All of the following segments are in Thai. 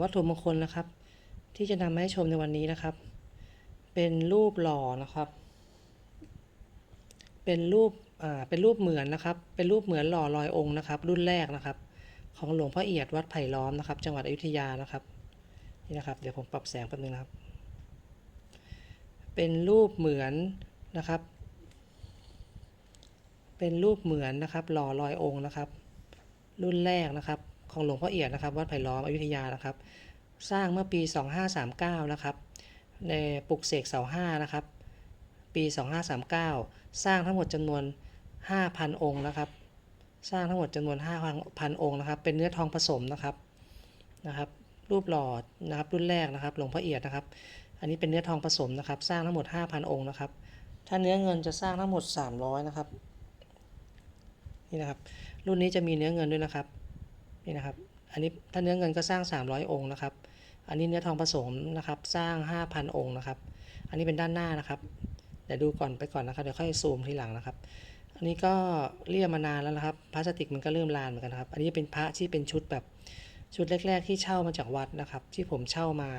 วัตถุมงคลนะครับ ที่จะนำมาให้ชมในวันนี้นะครับ เป็นรูปหล่อนะครับ เป็นรูปเป็นรูปเหมือนนะครับ เป็นรูปเหมือนหล่อลอยองค์นะครับ รุ่นแรกนะครับ ของหลวงพ่อเอียดวัดไผ่ล้อมนะครับ จังหวัดอยุธยานะครับนี่นะครับ เดี๋ยวผมปรับแสงแป๊บนึงนะครับ เป็นรูปเหมือนนะครับ เป็นรูปเหมือนนะครับ หล่อลอยองค์นะครับ รุ่นแรกนะครับ ของหลวงพ่อเอียดนะครับวัดไผ่ล้อมอยุธยานะครับ สร้างเมื่อปี 2539 นะครับ ในปลุกเสกเสาห้านะครับ ปี 2539 สร้างทั้งหมดจำนวน 5,000 องค์นะครับ สร้างทั้งหมดจำนวน 5,000 องค์นะครับ เป็นเนื้อทองผสมนะครับนะครับรูปหล่อนะครับรุ่นแรกนะครับหลวงพ่อเอียดนะครับ อันนี้เป็นเนื้อทองผสมนะครับ สร้างทั้งหมด 5,000 องค์นะครับ ถ้าเนื้อเงินจะสร้างทั้งหมด 300 นะครับนี่นะครับ รุ่นนี้จะมีเนื้อเงินด้วยนะครับ นี่นะครับ อันนี้ถ้าเนื้อเงินก็สร้าง 300 องค์นะครับ อันนี้เนื้อทองผสมนะครับ สร้าง 5,000 องค์นะครับ อันนี้เป็นด้านหน้านะครับ เดี๋ยวดูก่อนไปก่อนนะครับ เดี๋ยวค่อยซูมทีหลังนะครับ อันนี้ก็เรียกมานานแล้วนะครับ พลาสติกมันก็เริ่มลานเหมือนกันนะครับ อันนี้เป็นพระที่เป็นชุดแบบชุดแรก ๆ ที่เช่ามาจากวัดนะครับ ที่ผมเช่ามา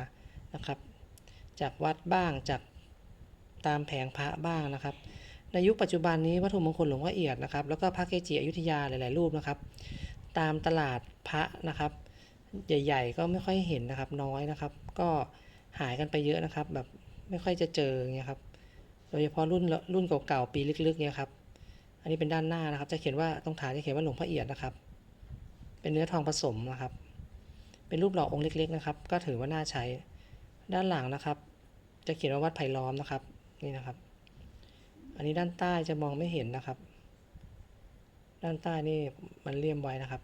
นะครับ จากวัดบ้างจากตามแผงพระบ้างนะครับ ในยุคปัจจุบันนี้วัตถุมงคลหลวงพ่อเอียดนะครับ แล้วก็พระเกจิอยุธยาหลาย ๆ รูปนะครับ ตามตลาดพระนะครับ ใหญ่ๆ ก็ไม่ค่อยเห็นนะครับน้อยนะครับ ก็หายกันไปเยอะนะครับ แบบไม่ค่อยจะเจอเงี้ยครับโดยเฉพาะรุ่นรุ่นเก่าๆปีลึกๆเนี่ยครับ อันนี้เป็นด้านหน้านะครับ จะเขียนว่าตรงฐานจะเขียนว่าหลวงพ่อเอียดนะครับ เป็นเนื้อทองผสมนะครับ เป็นรูปหล่อองค์เล็ก ๆ นะครับ ก็ถือว่าน่าใช้ด้านหลังนะครับ จะเขียนว่าวัดไผ่ล้อมนะครับนี่นะครับ อันนี้ด้านใต้จะมองไม่เห็นนะครับ ด้านใต้นี่มันเลี่ยมไว้นะครับ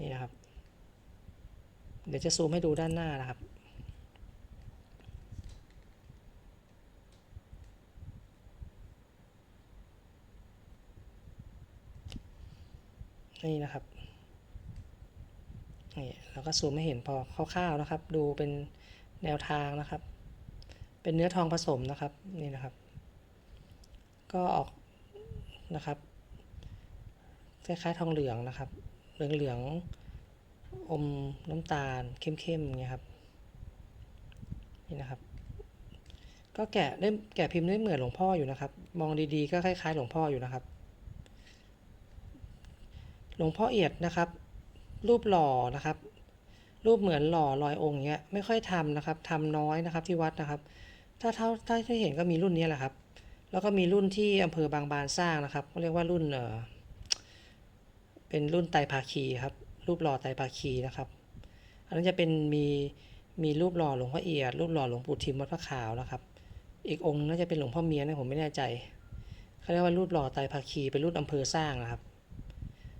นี่นะครับ เดี๋ยวจะซูมให้ดูด้านหน้านะครับ นี่นะครับนี่เราก็ซูมไม่เห็นพอคร่าวๆนะครับ ดูเป็นแนวทางนะครับ เป็นเนื้อทองผสมนะครับนี่นะครับ ก็ออกนะครับ คล้ายๆทองเหลืองนะครับ เหลืองๆอมน้ำตาลเข้มๆอย่างเงี้ยครับนี่นะครับ ก็แกะได้แกะพิมพ์ได้เหมือนหลวงพ่ออยู่นะครับ มองดีๆ ก็คล้ายๆ หลวงพ่ออยู่นะครับ หลวงพ่อเอียดนะครับ รูปหล่อนะครับ รูปเหมือนหล่อลอยองค์เงี้ยไม่ค่อยทำนะครับทำน้อยนะครับที่วัดนะครับ ถ้าเท่าถ้าที่เห็นก็มีรุ่นนี้แหละครับ แล้วก็มีรุ่นที่อำเภอบางบานสร้างนะครับเขาเรียกว่ารุ่นเออ เป็นรุ่นไตภาคีครับ รูปหล่อไตภาคีนะครับ อันนั้นจะเป็นมีมีรูปหล่อหลวงพ่อเอียด รูปหล่อหลวงปู่ทิมวัดพระขาวนะครับ อีกองค์น่าจะเป็นหลวงพ่อเมียนะผมไม่แน่ใจเขาเรียกว่ารูปหล่อไตภาคีเป็นรุ่นอำเภอสร้างนะครับ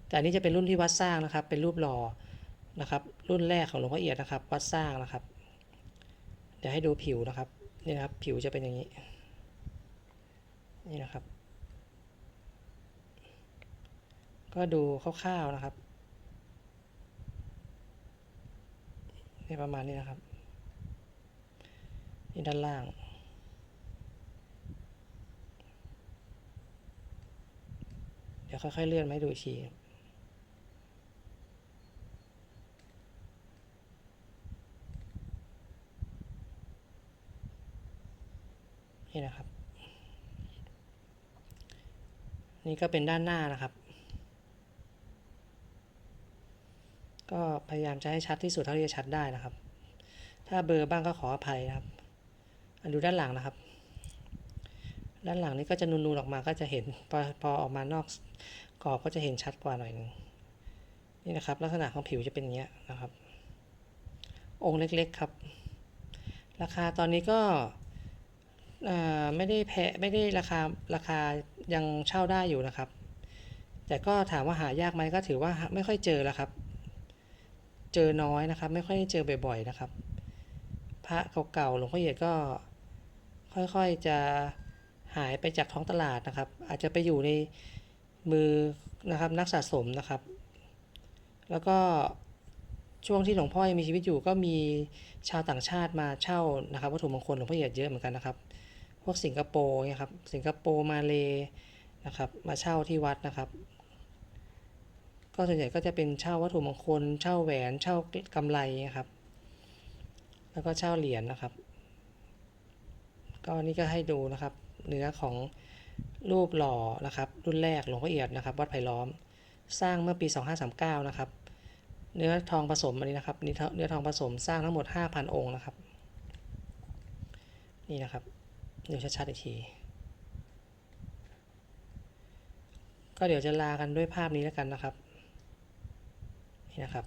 แต่อันนี้จะเป็นรุ่นที่วัดสร้างนะครับ เป็นรูปหล่อนะครับ รุ่นแรกของหลวงพ่อเอียดนะครับ วัดสร้างนะครับ เดี๋ยวให้ดูผิวนะครับนี่นะครับ ผิวจะเป็นอย่างนี้ นี่นะครับ ก็ดูคร่าวๆนะครับนี่ประมาณนี้นะครับนี่ด้านล่าง เดี๋ยวค่อยๆเลื่อนมาให้ดูอีกทีนี่นะครับ นี่ก็เป็นด้านหน้านะครับ ก็พยายามจะให้ชัดที่สุดเท่าที่จะชัดได้นะครับ ถ้าเบอร์บ้างก็ขออภัยนะครับดูด้านหลังนะครับ ด้านหลังนี้ก็จะนูนๆออกมาก็จะเห็นพอพอออกมานอกกรอบก็จะเห็นชัดกว่าหน่อยนึงนี่นะครับ ลักษณะของผิวจะเป็นอย่างเงี้ยนะครับ องค์เล็กๆครับ ราคาตอนนี้ก็ไม่ได้แพะไม่ได้ราคาราคายังเช่าได้อยู่นะครับ แต่ก็ถามว่าหายากไหมก็ถือว่าไม่ค่อยเจอแล้วครับ เจอน้อยนะครับ ไม่ค่อยได้เจอบ่อยๆนะครับ พระเก่าๆหลวงพ่อเอียดก็ค่อยๆจะหายไปจากท้องตลาดนะครับ อาจจะไปอยู่ในมือนะครับนักสะสมนะครับ แล้วก็ช่วงที่หลวงพ่อยังมีชีวิตอยู่ก็มีชาวต่างชาติมาเช่านะครับวัตถุมงคลหลวงพ่อเอียดเยอะเหมือนกันนะครับ พวกสิงคโปร์เนี่ยครับสิงคโปร์มาเลนะครับ มาเช่าที่วัดนะครับ ก็ส่วนใหญ่ก็จะเป็นเช่าวัตถุมงคล เช่าแหวน เช่ากำไรนะครับ แล้วก็เช่าเหรียญนะครับ ก็นี่ก็ให้ดูนะครับ เนื้อของรูปหล่อนะครับ รุ่นแรกหลวงพ่อเอียดนะครับ วัดไผ่ล้อม สร้างเมื่อปี 2539 นะครับ เนื้อทองผสมอันนี้นะครับเนื้อทองผสมสร้างทั้งหมด 5,000 องค์นะครับ นี่นะครับดูชัดๆอีกทีก็เดี๋ยวจะลากันด้วยภาพนี้แล้วกันนะครับ นะครับ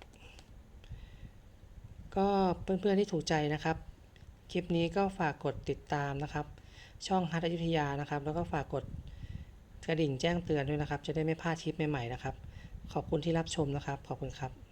ก็เพื่อนๆที่ถูกใจนะครับ คลิปนี้ก็ฝากกดติดตามนะครับ ช่องฮัทอยุธยานะครับ แล้วก็ฝากกดกระดิ่งแจ้งเตือนด้วยนะครับ จะได้ไม่พลาดคลิปใหม่ๆนะครับ ขอบคุณที่รับชมนะครับ ขอบคุณครับ